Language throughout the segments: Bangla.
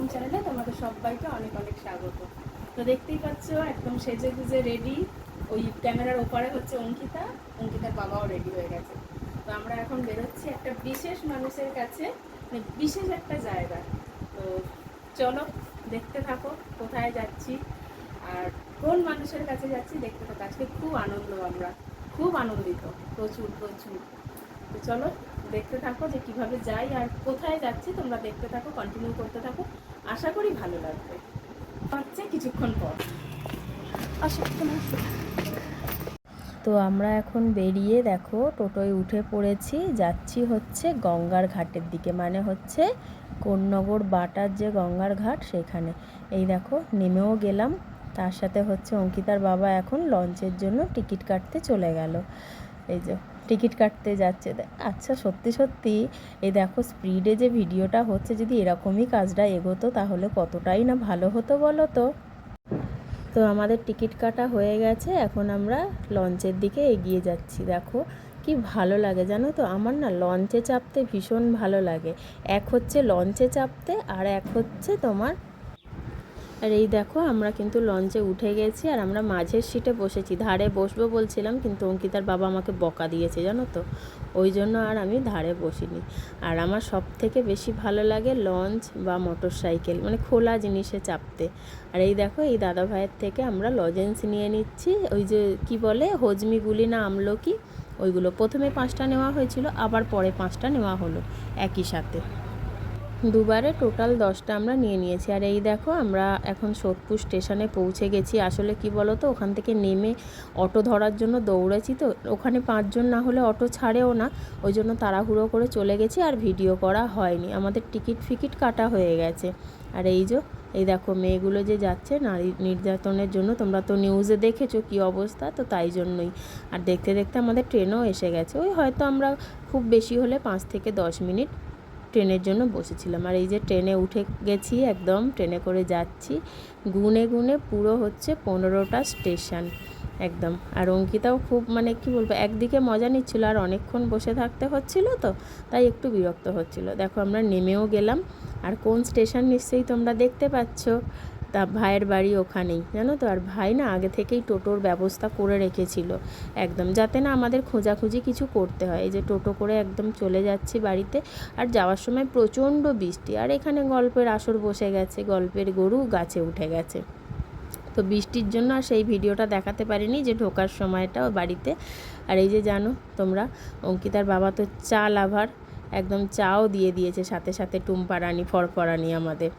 মাম চ্যানেলে তোমাদের সবাইকে অনেক অনেক স্বাগত। তো দেখতেই পাচ্ছ, একদম সেজে গুজে রেডি ওই ক্যামেরার ওপারে হচ্ছে অঙ্কিতা। অঙ্কিতার বাবাও রেডি হয়ে গেছে। তো আমরা এখন বেরোচ্ছি একটা বিশেষ মানুষের কাছে মানে বিশেষ একটা জায়গা তো চলো, দেখতে থাকো, কোথায় যাচ্ছি আর কোন মানুষের কাছে যাচ্ছি দেখতে থাকো। আজকে খুব আনন্দ আমরা, খুব আনন্দিত, প্রচুর প্রচুর। তো চলো দেখতে থাকো যে কীভাবে যাই আর কোথায় যাচ্ছি, তোমরা দেখতে থাকো কন্টিনিউ করতে থাকো। আশা করি ভালো লাগবে। হচ্ছে কিছুক্ষণ পর। তো আমরা এখন বেরিয়ে দেখো, টোটোয় উঠে পড়েছি। যাচ্ছি হচ্ছে গঙ্গার ঘাটের দিকে মানে হচ্ছে কোন্নগর বাটার যে গঙ্গার ঘাট সেখানে। এই দেখো, নেমেও গেলাম। তার সাথে হচ্ছে অঙ্কিতার বাবা এখন লঞ্চের জন্য টিকিট কাটতে চলে গেল। এই যে টিকিট কাটতে যাচ্ছে। আচ্ছা সত্যি সত্যি, এই দেখো স্পিডে যে ভিডিওটা হচ্ছে, যদি এরকমই কাজটা এগোতো, তাহলে কতটাই না ভালো হতো বলো তো? তো আমাদের টিকিট কাটা হয়ে গেছে, এখন আমরা লঞ্চের দিকে এগিয়ে যাচ্ছি। দেখো কি ভালো লাগে, জানো তো? আমার না লঞ্চে চাপতে ভীষণ ভালো লাগে। এক হচ্ছে লঞ্চে চাপতে, আর এক হচ্ছে তোমার আর এই দেখো, আমরা কিন্তু লঞ্চে উঠে গেছি আর আমরা মাঝের সিটে বসেছি। ধারে বসবো বলছিলাম, কিন্তু অঙ্কিতার বাবা আমাকে বকা দিয়েছে, জানো তো? ওই জন্য আর আমি ধারে বসিনি। আর আমার সব থেকে বেশি ভালো লাগে লঞ্চ বা মোটর সাইকেল মানে খোলা জিনিসে চাপতে। আর এই দেখো, এই দাদা ভাইয়ের থেকে আমরা লজেন্স নিয়ে নিচ্ছি। ওই যে, কি বলে হজমিগুলি না আমলকি ওইগুলো। প্রথমে পাঁচটা নেওয়া হয়েছিল, আবার পরে পাঁচটা নেওয়া হলো, একই সাথে। দুবারে টোটাল দশটা আমরা নিয়ে নিয়েছি। আর এই দেখো, আমরা এখন সোদপুর স্টেশনে পৌঁছে গেছি। আসলে কি বলো তো ওখান থেকে নেমে অটো ধরার জন্য দৌড়েছি তো। ওখানে পাঁচজন না হলে অটো ছাড়েও না। ওই জন্য তাড়াহুড়ো করে চলে গেছি আর ভিডিও করা হয়নি। আমাদের টিকিট ফিকিট কাটা হয়ে গেছে। আর এই যে, এই দেখো, মেয়েগুলো যে যাচ্ছে, নারী নির্যাতনের জন্য। তোমরা তো নিউজে দেখেছ কি অবস্থা, তো তাই জন্যই। আর দেখতে দেখতে আমাদের ট্রেনও এসে গেছে। ওই হয়তো আমরা খুব বেশি হলে পাঁচ থেকে দশ মিনিট ট্রেনের জন্য বসেছিলাম। আর এই যে ট্রেনে উঠে গেছি একদম, ট্রেনে করে যাচ্ছি, গুনে গুনে পুরো হচ্ছে পনেরোটা স্টেশন একদম। আর অঙ্কিতাও খুব মানে কি বলব, একদিকে মজা নিচ্ছিল আর অনেকক্ষণ বসে থাকতে হচ্ছিল তো, তাই একটু বিরক্ত হচ্ছিল। দেখো আমরা নেমেও গেলাম। আর কোন স্টেশন নিশ্চয়ই তোমরা দেখতে পাচ্ছ? তা ভাইয়ের বাড়ি ওখানেই, জানো তো? আর ভাই না আগে থেকেই টোটোর ব্যবস্থা করে রেখেছিল। একদম, যাতে না আমাদের খোঁজাখুঁজি কিছু করতে হয়। এই যে টোটো করে একদম চলে যাচ্ছি বাড়িতে, আর যাওয়ার সময় প্রচণ্ড বৃষ্টি। আর এখানে গল্পের আসর বসে গেছে, গল্পের গরু গাছে উঠে গেছে। তো বৃষ্টির জন্য আর সেই ভিডিওটা দেখাতে পারিনি যে ঢোকার সময়টা বাড়িতে। আর এই যে জানো তোমরা, অঙ্কিতার বাবা তো চা লাভার, একদম চাও দিয়ে দিয়েছে, সাথে সাথে টুম্পা রানী, ফরফরানি আমাদের।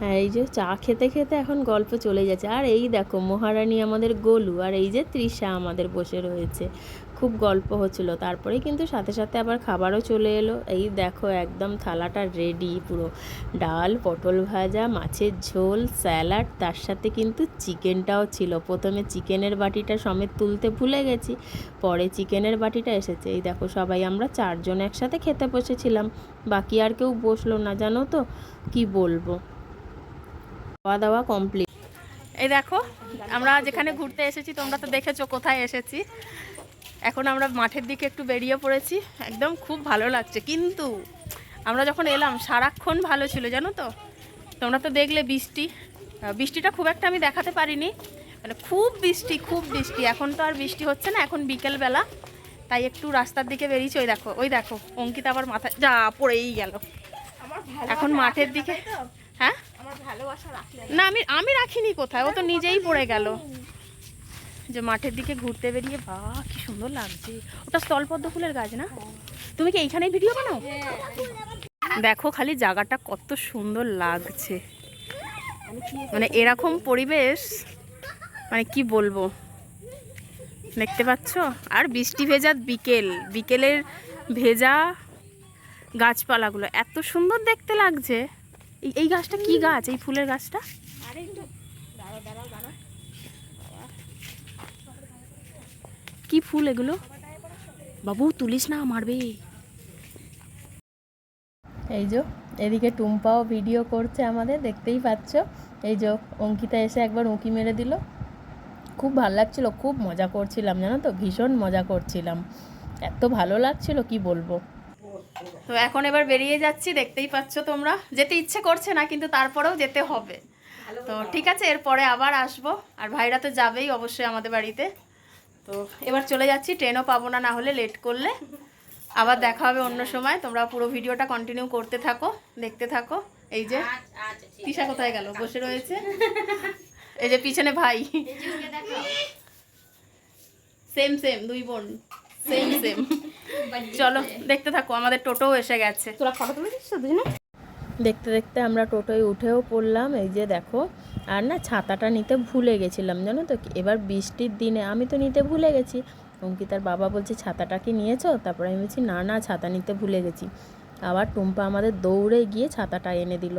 হ্যাঁ এই যে চা খেতে খেতে এখন গল্প চলে যাচ্ছে। আর এই দেখো, মহারানী আমাদের গোলু, আর এই যে তৃষা আমাদের বসে রয়েছে। খুব গল্প হচ্ছিল। তারপরে কিন্তু সাথে সাথে আবার খাবারও চলে এলো। এই দেখো, একদম থালাটা রেডি পুরো। ডাল, পটল ভাজা, মাছের ঝোল, স্যালাড, তার সাথে কিন্তু চিকেনটাও ছিল। প্রথমে চিকেনের বাটিটা সমেত তুলতে ভুলে গেছি, পরে চিকেনের বাটিটা এসেছে। এই দেখো, সবাই আমরা চারজন একসাথে খেতে বসেছিলাম। বাকি আর কেউ বসল না, জানো তো? কি বলব? খাওয়া দাওয়া কমপ্লিট এই দেখো আমরা যেখানে ঘুরতে এসেছি তোমরা তো দেখেছ কোথায় এসেছি। এখন আমরা মাঠের দিকে একটু বেরিয়ে পড়েছি। একদম খুব ভালো লাগছে। কিন্তু আমরা যখন এলাম সারাক্ষণ ভালো ছিল জানো তো? তোমরা তো দেখলে বৃষ্টি। বৃষ্টিটা খুব একটা আমি দেখাতে পারিনি। মানে খুব বৃষ্টি খুব বৃষ্টি। এখন তো আর বৃষ্টি হচ্ছে না এখন বিকেলবেলা। তাই একটু রাস্তার দিকে বেরিয়েছি। ওই দেখো ওই দেখো অঙ্কিতা আবার মাথায় যা পড়েই গেল। এখন মাঠের দিকে হ্যাঁ? না আমি আমি রাখিনি কোথায়? ও তো নিজেই পড়ে গেল। যে মাঠের দিকে ঘুরতে বেরিয়ে বা কি সুন্দর লাগছে। ওটা স্থলপদ্ম ফুলের গাছ না? তুমি কি এইখানেই ভিডিও বানাও? দেখো খালি জায়গাটা কত সুন্দর লাগছে। মানে এরকম পরিবেশ মানে কি বলব? দেখতে পাচ্ছ? আর বৃষ্টি ভেজা বিকেল। বিকেলের ভেজা গাছপালাগুলো। এত সুন্দর দেখতে লাগছে। এই- এই গাছটা কি গাছ? এই ফুলের গাছটা? কি ফুল এগুলো? বাবু তুলিস না মারবে। এই যে এদিকে টুম্পাও ভিডিও করছে আমাদের দেখতেই পাচ্ছ। এই যে অঙ্কিতা এসে একবার উঁকি মেরে দিল। খুব ভালো লাগছিল খুব মজা করছিলাম জানো তো? ভীষণ মজা করছিলাম। এত ভালো লাগছিল কি বলব? তো এখন এবার বেরিয়ে যাচ্ছি দেখতেই পাচ্ছ তোমরা। যেতে ইচ্ছে করছে না কিন্তু তারপরেও যেতে হবে। তো ঠিক আছে এরপরে আবার আসব। আর ভাইরা তো যাবেই অবশ্যই আমাদের বাড়িতে। তো এবার চলে যাচ্ছি ট্রেনও পাবো না না হলে লেট করলে। আবার দেখা হবে অন্য সময়। তোমরা পুরো ভিডিওটা কন্টিনিউ করতে থাকো দেখতে থাকো। এই যে তিশা কোথায় গেল? বসে রয়েছে। এই যে পিছনে ভাই। সেম সেম দুই বোন। সেম সেম চলো দেখতে থাকো আমাদের টোটোও এসে গেছে। তোরা ফটো তুলে দিচ্ছ দুজনে? দেখতে দেখতে আমরা টোটোয় উঠেও পড়লাম এই যে দেখো। আর না ছাতাটা নিতে ভুলে গেছিলাম জানো তো এবার বৃষ্টির দিনে আমি তো নিতে ভুলে গেছি। অঙ্কিতার বাবা বলছে ছাতাটা কি নিয়েছো? তারপরে আমি বলছি না না ছাতা নিতে ভুলে গেছি। আবার টুম্পা আমাদের দৌড়ে গিয়ে ছাতাটা এনে দিল।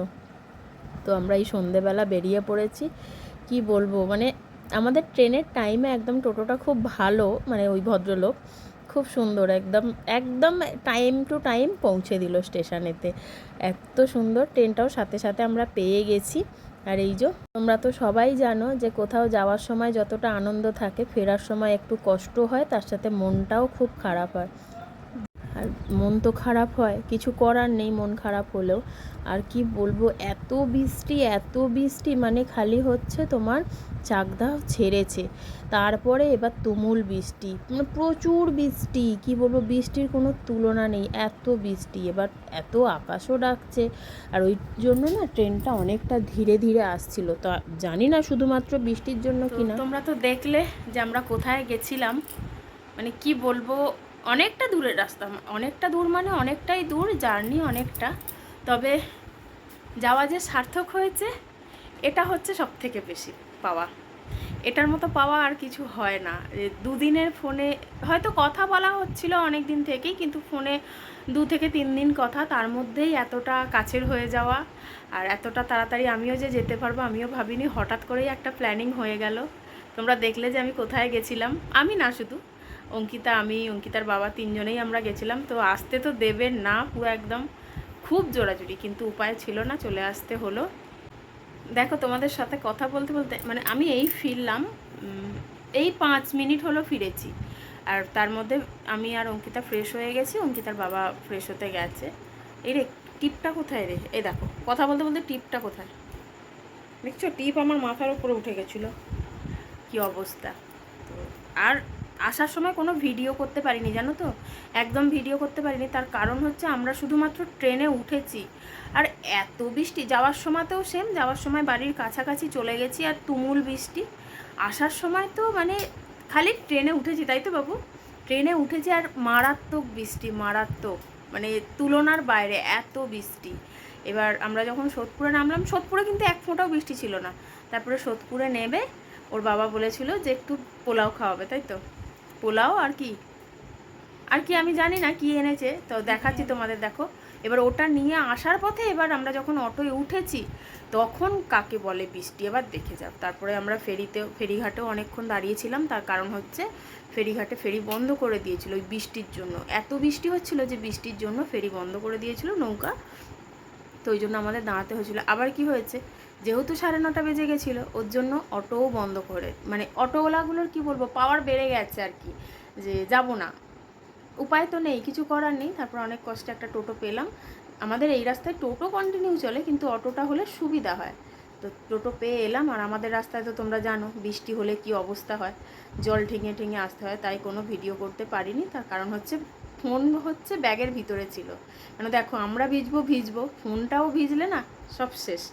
তো আমরা এই সন্ধেবেলা বেরিয়ে পড়েছি। কি বলব মানে আমাদের ট্রেনের টাইমে একদম টোটোটা খুব ভালো মানে ওই ভদ্রলোক। খুব সুন্দর, একদম একদম টাইম টু টাইম পৌঁছে দিল স্টেশনেতে এত। সুন্দর ট্রেনটাও সাথে সাথে আমরা পেয়ে গেছি। আর এই যে, তোমরা তো সবাই জানো যে কোথাও যাওয়ার সময় যতটা আনন্দ থাকে, ফেরার সময় একটু কষ্ট হয়, তার সাথে মনটাও খুব খারাপ হয়। আর মন তো খারাপ হয়। কিছু করার নেই মন খারাপ হলেও। আর কি বলব এত বৃষ্টি এত বৃষ্টি মানে খালি হচ্ছে তোমার চাকদা ছেড়েছে। তারপরে এবার তুমুল বৃষ্টি মানে প্রচুর বৃষ্টি কি বলব বৃষ্টির কোনো তুলনা নেই এত বৃষ্টি। এবার এত আকাশও ডাকছে আর ওই জন্য না ট্রেনটা অনেকটা ধীরে ধীরে আসছিল। তো জানি না শুধুমাত্র বৃষ্টির জন্য কিনা। তোমরা তো দেখলে যে আমরা কোথায় গেছিলাম। মানে কি বলব অনেকটা দূরের রাস্তা, অনেকটা দূর মানে অনেকটাই দূর, জার্নি অনেকটা। তবে যাওয়া যে সার্থক হয়েছে, এটা হচ্ছে সব থেকে বেশি পাওয়া। এটার মতো পাওয়া আর কিছু হয় না। দুদিনের ফোনে, হয়তো কথা বলা হচ্ছিল অনেক দিন থেকেই, কিন্তু ফোনে দু থেকে তিন দিন কথা, তার মধ্যেই এতটা কাছের হয়ে যাওয়া আর এতটা তাড়াতাড়ি আমিও যে যেতে পারব, আমিও ভাবিনি, হঠাৎ করেই একটা প্ল্যানিং হয়ে গেল। তোমরা দেখলে যে আমি কোথায় গেছিলাম। আমি না শুধু অঙ্কিতা, আমি, অঙ্কিতার বাবা তিনজনেই আমরা গেছিলাম। তো আসতে তো দেবেন না, পুরো একদম খুব জোরাজুরি, কিন্তু উপায় ছিল না, চলে আসতে হলো। দেখো, তোমাদের সাথে কথা বলতে বলতে মানে আমি এই ফিরলাম এই পাঁচ মিনিট হলো ফিরেছি। আর তার মধ্যে আমি আর অঙ্কিতা ফ্রেশ হয়ে গেছি, অঙ্কিতার বাবা ফ্রেশ হতে গেছে। এই রে, টিপটা কোথায় রে? এই দেখো, কথা বলতে বলতে টিপটা কোথায়? দেখছ, টিপ আমার মাথার উপরে উঠে গেছিল। কি অবস্থা? আর আসার সময় কোনো ভিডিও করতে পারিনি, জানো তো? একদম ভিডিও করতে পারিনি। তার কারণ হচ্ছে আমরা শুধুমাত্র ট্রেনে উঠেছি। আর এত বৃষ্টি, যাওয়ার সময়তেও সেম যাওয়ার সময় বাড়ির কাছাকাছি চলে গেছি আর তুমুল বৃষ্টি। আসার সময় তো মানে খালি ট্রেনে উঠেছি, তাই তো বাবু? ট্রেনে উঠেছি আর মারাত্মক বৃষ্টি, মারাত্মক। মানে তুলনার বাইরে এত বৃষ্টি। এবার আমরা যখন সোদপুরে নামলাম, সোদপুরে কিন্তু এক ফোঁটাও বৃষ্টি ছিল না। তারপরে সোদপুরে নেবে ওর বাবা বলেছিল যে একটু পোলাও খাওয়াবে, তাই তো? পোলাও আর কি? আর কি আমি জানি না কি এনেছে তো দেখাচ্ছি তোমাদের দেখো। এবার ওটা নিয়ে আসার পথে এবার আমরা যখন অটোয় উঠেছি তখন কাকে বলে বৃষ্টি? এবার দেখে যাও। তারপরে আমরা ফেরিতেও ফেরিঘাটেও অনেকক্ষণ দাঁড়িয়েছিলাম। তার কারণ হচ্ছে ফেরিঘাটে ফেরি বন্ধ করে দিয়েছিল ওই বৃষ্টির জন্য। এত বৃষ্টি হচ্ছিল যে বৃষ্টির জন্য ফেরি বন্ধ করে দিয়েছিল নৌকা। তো ওই জন্য আমাদের দাঁড়াতে হয়েছিল। আবার কি হয়েছে? যেহেতু সাড়ে নটা বেজে গেছিল, ওর জন্য অটোও বন্ধ করে মানে অটোওয়ালাগুলোর কি বলব পাওয়ার বেড়ে গেছে আর কি, যে যাব না। উপায় তো নেই, কিছু করার নেই, তারপর অনেক কষ্টে একটা টোটো পেলাম। আমাদের এই রাস্তায় টোটো কন্টিনিউ চলে, কিন্তু অটোটা হলে সুবিধা হয়। তো টোটো পেয়ে এলাম, আর আমাদের রাস্তায় তো তোমরা জানো, বৃষ্টি হলে কি অবস্থা হয়। জল ঠেঙে ঠেঙে আসতে হয়, তাই কোনো ভিডিও করতে পারিনি। তার কারণ হচ্ছে ফোন হচ্ছে ব্যাগের ভিতরে ছিল। মানে দেখো, আমরা ভিজবো ভিজবো ফোনটাও ভিজলে না, সব শেষ।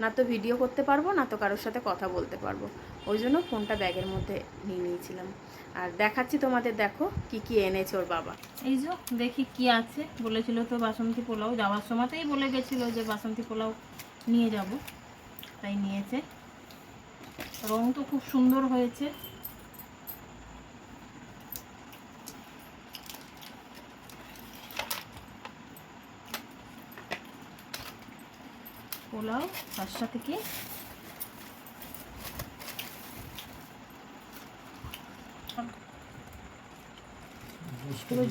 না তো ভিডিও করতে পারব, না তো কারোর সাথে কথা বলতে পারব। ওই জন্য ফোনটা ব্যাগের মধ্যে নিয়ে নিয়েছিলাম। আর দেখাচ্ছি তোমাদের, দেখো, কি কি এনেছে ওর বাবা। এই যে, দেখি কি আছে। বলেছিল তো বাসন্তী পোলাও, যাওয়ার সময়তেই বলে গেছিল যে বাসন্তী পোলাও নিয়ে যাব। তাই নিয়েছে। রং তো খুব সুন্দর হয়েছে। পোলাও তার সাথে কি?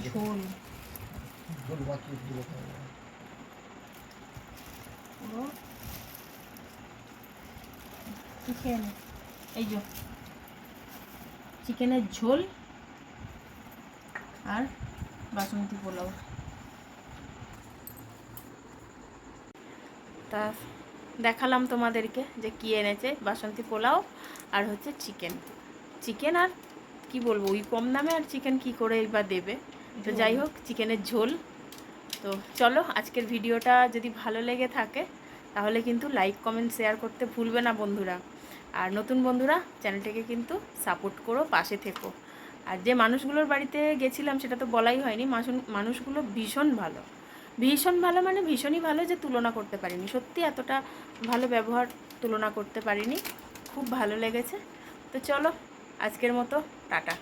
ঝোল। চিকেন এই যে। চিকেনের ঝোল আর বাসন্তী পোলাও। তা দেখালাম তোমাদেরকে যে কী এনেছে বাসন্তী পোলাও আর হচ্ছে চিকেন চিকেন আর কি বলব ওই কম দামে আর চিকেন কি করে বা দেবে? তো যাই হোক চিকেনের ঝোল। তো চলো আজকের ভিডিওটা যদি ভালো লেগে থাকে তাহলে কিন্তু লাইক কমেন্ট শেয়ার করতে ভুলবে না বন্ধুরা। আর নতুন বন্ধুরা চ্যানেলটাকে কিন্তু সাপোর্ট করো পাশে থেকো। আর যে মানুষগুলোর বাড়িতে গেছিলাম সেটা তো বলাই হয়নি মানুষগুলো ভীষণ ভালো। ভীষণ ভালো মানে ভীষণই ভালো যে তুলনা করতে পারিনি। সত্যি এতটা ভালো ব্যবহার তুলনা করতে পারিনি। খুব ভালো লেগেছে। তো চলো, আজকের মতো, টাটা।